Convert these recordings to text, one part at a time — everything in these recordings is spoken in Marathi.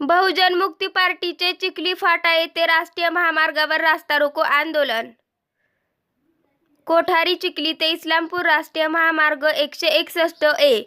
बहुजन मुक्ती पार्टीचे चिखली फाटा येथे राष्ट्रीय महामार्गावर रास्ता रोको आंदोलन. कोठारी चिखली ते इस्लामपूर राष्ट्रीय महामार्ग एकशे एकसष्ट ए.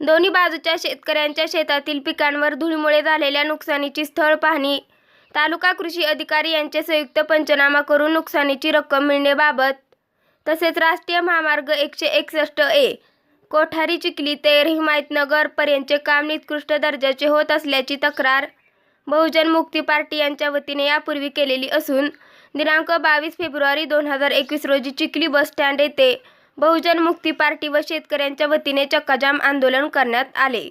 दोन्ही बाजूच्या शेतकऱ्यांच्या शेतातील पिकांवर धुळीमुळे झालेल्या नुकसानीची स्थळ पाहणी तालुका कृषी अधिकारी यांचे संयुक्त पंचनामा करून नुकसानीची रक्कम मिळण्याबाबत तसेच राष्ट्रीय महामार्ग एकशे एकसष्ट ए कोठारी चिखली ते हिमायतनगर पर्यंतचे काम निकृष्ट दर्जाचे होत असल्याची तक्रार बहुजन मुक्ती पार्टी यांच्या वतीने यापूर्वी केलेली असून दिनांक बावीस फेब्रुवारी दोन हजार एकवीस रोजी चिखली बस स्टँड येथे बहुजन मुक्ती पार्टी व शेतकऱ्यांच्या वतीने चक्काजाम आंदोलन करण्यात आले.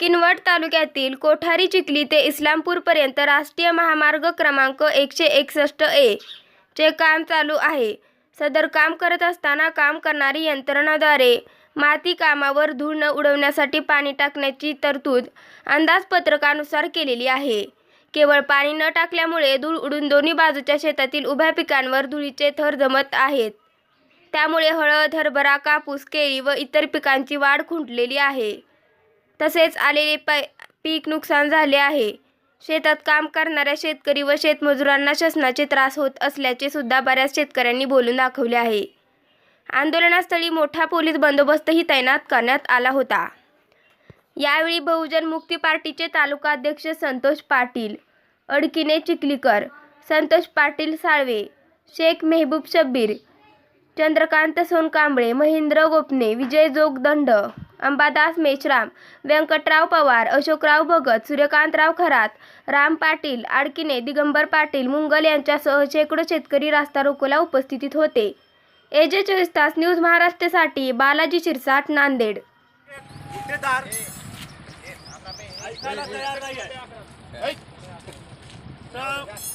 किनवट तालुक्यातील कोठारी चिखली ते इस्लामपूरपर्यंत राष्ट्रीय महामार्ग क्रमांक एकशे एकसष्ट ए चे काम चालू आहे. सदर काम करत असताना काम करणारी यंत्रणाद्वारे माती कामावर धूळ न उडवण्यासाठी पाणी टाकण्याची तरतूद अंदाजपत्रकानुसार केलेली आहे. केवळ पाणी न टाकल्यामुळे धूळ उडून दोन्ही बाजूच्या शेतातील उभ्या पिकांवर धुळीचे थर जमत आहेत. त्यामुळे हळद हरभरा कापूस केळी व इतर पिकांची वाढ खुंटलेली आहे. तसेच आलेले प पीक नुकसान झाले आहे. शेतात काम करणाऱ्या शेतकरी व शेतमजुरांना शासनाचे त्रास होत असल्याचे सुद्धा बऱ्याच शेतकऱ्यांनी बोलून दाखवले आहे. आंदोलनास्थळी मोठा पोलीस बंदोबस्तही तैनात करण्यात आला होता. यावेळी बहुजन मुक्ती पार्टीचे तालुका अध्यक्ष संतोष पाटील अडकिने चिखलीकर संतोष पाटील साळवे शेख मेहबूब शब्बीर चंद्रकांत सोनकांबळे महेंद्र गोपने विजय जोगदंड अंबादास मेश्राम व्यंकटराव पवार अशोकराव भगत सूर्यकांतराव खरात राम पाटील आडकिने दिगंबर पाटील मुंगल यांच्यासह शेकडो शेतकरी रास्ता रोकोला उपस्थितीत होते. एजे चोवीस तास न्यूज महाराष्ट्रासाठी बालाजी शिरसाट नांदेड.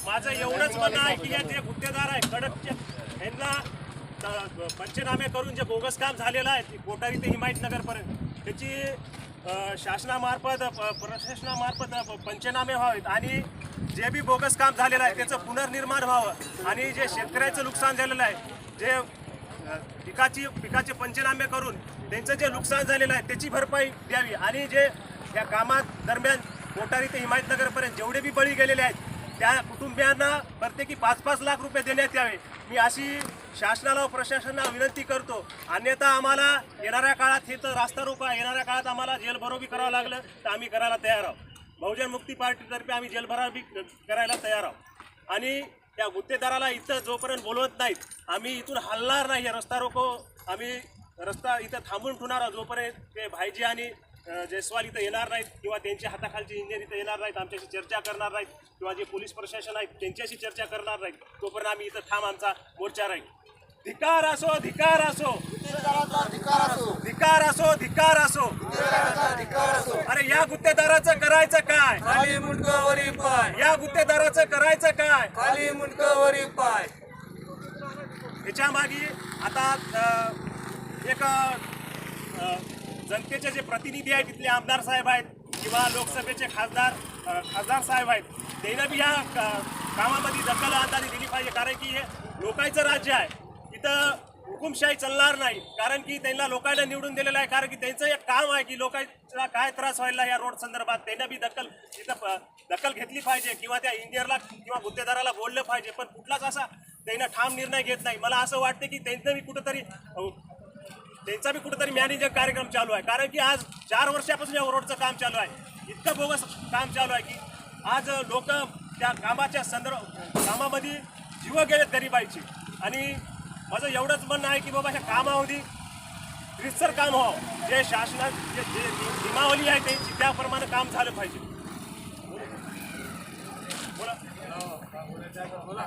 माझं एवढंच म्हणणं आहे की या जे गुत्तेदार आहे कडक यांना पंचनामे करून जे बोगस काम झालेलं आहे ती कोठारी ते हिमायतनगरपर्यंत त्याची शासनामार्फत प्रशासनामार्फत पंचनामे व्हावेत आणि जे बी बोगस काम झालेलं आहे त्याचं पुनर्निर्माण व्हावं आणि जे शेतकऱ्याचं नुकसान झालेलं आहे जे पिकाची पिकाचे पंचनामे करून त्यांचं जे नुकसान झालेलं आहे त्याची भरपाई द्यावी आणि जे या कामात दरम्यान कोठारी ते हिमायतनगरपर्यंत जेवढे बी बळी गेलेले आहेत त्या कुटुंबियांना प्रत्येकी पाच पाच लाख रुपये देण्यात यावे. मी अशी शासनाला व प्रशासनाला विनंती करतो अन्यथा आम्हाला येणाऱ्या काळात हे तर रास्ता रोका येणाऱ्या काळात आम्हाला जेलभरोबी करावं लागलं तर आम्ही करायला तयार आहोत. बहुजन मुक्ती पार्टीतर्फे आम्ही जेलभराबी करायला तयार आहोत. आणि त्या गुत्तेदाराला इथं जोपर्यंत बोलवत नाहीत आम्ही इथून हलणार नाही रस्ता रोको आम्ही रस्ता इथं थांबून ठेवणार आहोत जोपर्यंत ते भाईजी आणि जयस्वाल इथं येणार नाहीत किंवा त्यांच्या हाताखालचे इंजिनियर इथं येणार नाहीत आमच्याशी चर्चा करणार नाहीत किंवा जे पोलीस प्रशासन आहेत त्यांच्याशी चर्चा करणार नाहीत तोपर्यंत आम्ही इथं ठाम आमचा मोर्चा राहील. धिकार असो धिकार असो. धिकार असो धिकार असो. अरे या गुत्तेदाराचं करायचं काय? खाली मुंडकावरी पाय. या गुत्तेदाराचं करायचं काय? खाली मुंडकावरी पाय. याच्या मागे आता एक जनतेचे जे प्रतिनिधी आहेत तिथले आमदार साहेब आहेत किंवा लोकसभेचे खासदार खासदार साहेब आहेत त्यांना बी या कामामध्ये दखल अंदाजी दिली पाहिजे कारण की हे लोकांचं राज्य आहे. इथं हुकुमशाही चालणार नाही कारण की त्यांना लोकांना निवडून दिलेलं आहे कारण की त्यांचं एक काम आहे की लोकांचा काय त्रास व्हायला या रोड संदर्भात त्यांना बी दखल तिथं दखल घेतली पाहिजे किंवा त्या इंजिनियरला किंवा गुत्तेदाराला बोललं पाहिजे. पण कुठलाच असा त्यांना ठाम निर्णय घेत नाही. मला असं वाटतं की त्यांचं बी कुठंतरी त्यांचा बी कुठेतरी मॅनेजर कार्यक्रम चालू आहे. कारण की आज चार वर्षापासून या रोडचं काम चालू आहे. इतकं बोगस काम चालू आहे की आज लोक त्या कामाच्या संदर्भ कामामध्ये जीव गेलेत गरिबाईचे. आणि माझं एवढंच म्हणणं आहे की बाबा ह्या कामामध्ये रितसर काम व्हावं. जे शासनात जे जे नियमावली आहे त्यांची त्याप्रमाणे काम झालं पाहिजे. बोला. बोला.